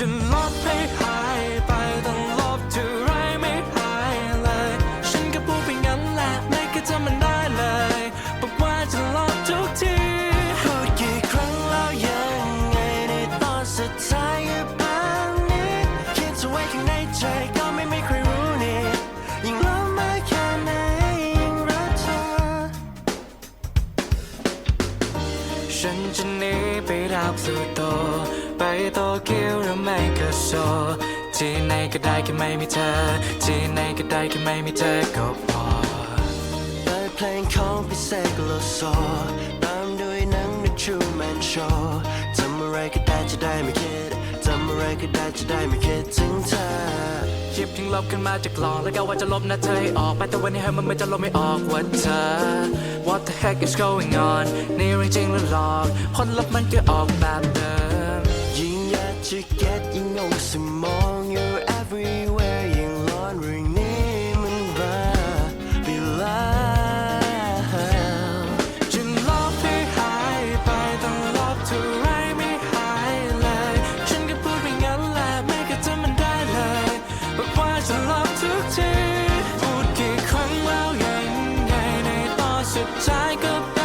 ฉันลบให้หายไปต้องลบเท่าไรไม่หายเลย ฉันก็พูดไปงั้นแหละไม่เคยทำมันได้เลยบอกว่าจะลบทุกทีพูดกี่ครั้งแล้วยังไงในตอนสุดท้ายก็แบบนี้คิดเอาไว้ข้างในใจก็ไม่ไม่เคยรู้นี่ยิ่งลบมากแค่ไหนยิ่งรักเธอฉันจะหนีไปดาวพลูโตไปโตเกียว โซลที่ไหนก็ได้แค่ไม่มีเธอ ที่ไหนก็ได้แค่ไม่มีเธอก็พอเปิดเพลงของพิเศษโลโซตามด้วยหนัง The Truman Show ทำอะไรก็ได้จะได้ไม่คิดทำอะไรก็ได้จะได้ไม่คิดถึงเธอหยิบทิ้งลบขึ้นมาจากกล่องแล้วก็ว่าจะลบน้าเธอให้ออกไปแต่วันนี้เฮ้ยมันไม่จะลบไม่ออกว่าเธอ What the heck is going on นี่เรื่องจริงหรือหลอกผลลัพธ์มันก็ออกแบบเดิม Tiger